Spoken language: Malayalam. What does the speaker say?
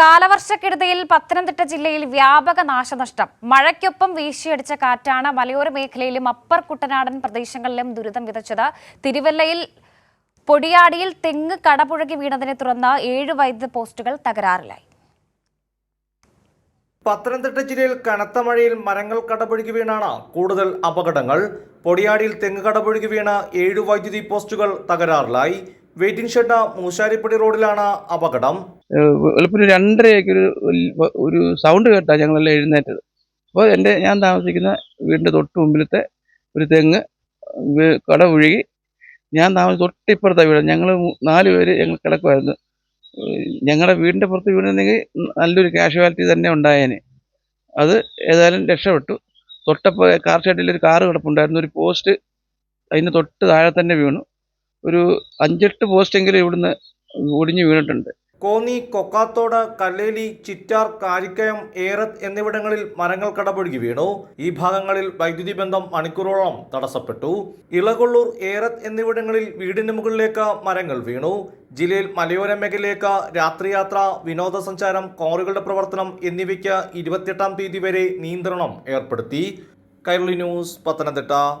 കാലവർഷക്കെടുതിയിൽ പത്തനംതിട്ട ജില്ലയിൽ വ്യാപക നാശനഷ്ടം. മഴയ്ക്കൊപ്പം വീശിയടിച്ച കാറ്റാണ് മലയോര മേഖലയിലും അപ്പർ കുട്ടനാടൻ പ്രദേശങ്ങളിലും ദുരിതം വിതച്ചത്. തിരുവല്ലയിൽ പൊടിയാടിയിൽ തെങ്ങ് കടപുഴകി വീണതിനെ തുടർന്ന് ഏഴ് വൈദ്യുത പോസ്റ്റുകൾ തകരാറിലായി. പത്തനംതിട്ട ജില്ലയിൽ കനത്ത മഴയിൽ മരങ്ങൾ കടപുഴകി വീണാണ് കൂടുതൽ അപകടങ്ങൾ. പൊടിയാടിയിൽ തെങ്ങ് കടപുഴകി വീണ ഏഴു വൈദ്യുതി പോസ്റ്റുകൾ തകരാറിലായി. വെയിറ്റിംഗ് ഷെഡ് മൂശാരിപ്പടി റോഡിലാണ് അപകടം. വെളുപ്പിന് രണ്ടരയൊക്കെ ഒരു ഒരു സൗണ്ട് കേട്ടാ ഞങ്ങളെല്ലാം എഴുന്നേറ്റത്. അപ്പോൾ എന്റെ ഞാൻ താമസിക്കുന്ന വീടിന്റെ തൊട്ട് മുമ്പിലത്തെ ഒരു തെങ്ങ് കട ഒഴുകി ഞാൻ താമസിച്ച തൊട്ടിപ്പുറത്തെ വീട്. ഞങ്ങൾ നാല് പേര് ഞങ്ങൾ കിടക്കുമായിരുന്നു ഞങ്ങളുടെ വീടിന്റെ പുറത്ത് വീണെന്നെങ്കിൽ നല്ലൊരു കാഷ്വാലിറ്റി തന്നെ ഉണ്ടായേനെ. അത് ഏതായാലും രക്ഷപ്പെട്ടു. തൊട്ടപ്പോൾ കാർ ഷെഡിൽ ഒരു കാറ് കിടപ്പുണ്ടായിരുന്നു. ഒരു പോസ്റ്റ് അതിന് തൊട്ട് താഴെ തന്നെ വീണു. ഒരു അഞ്ചെട്ട് പോസ്റ്റെങ്കിലും ഇവിടുന്ന് ഒടിഞ്ഞു വീണിട്ടുണ്ട്. കോന്നി കൊക്കാത്തോട് കല്ലേലി ചിറ്റാർ കാരിക്കയം ഏറത്ത് എന്നിവിടങ്ങളിൽ മരങ്ങൾ കടപുഴുകി വീണു. ഈ ഭാഗങ്ങളിൽ വൈദ്യുതി ബന്ധം മണിക്കൂറോളം തടസ്സപ്പെട്ടു. ഇളകൊള്ളൂർ ഏറത്ത് എന്നിവിടങ്ങളിൽ വീടിന് മുകളിലേക്ക് മരങ്ങൾ വീണു. ജില്ലയിൽ മലയോര മേഖലയിലേക്ക് രാത്രിയാത്ര വിനോദസഞ്ചാരം കോറുകളുടെ പ്രവർത്തനം എന്നിവയ്ക്ക് ഇരുപത്തിയെട്ടാം തീയതി വരെ നിയന്ത്രണം ഏർപ്പെടുത്തി. കൈരളി ന്യൂസ് പത്തനംതിട്ട.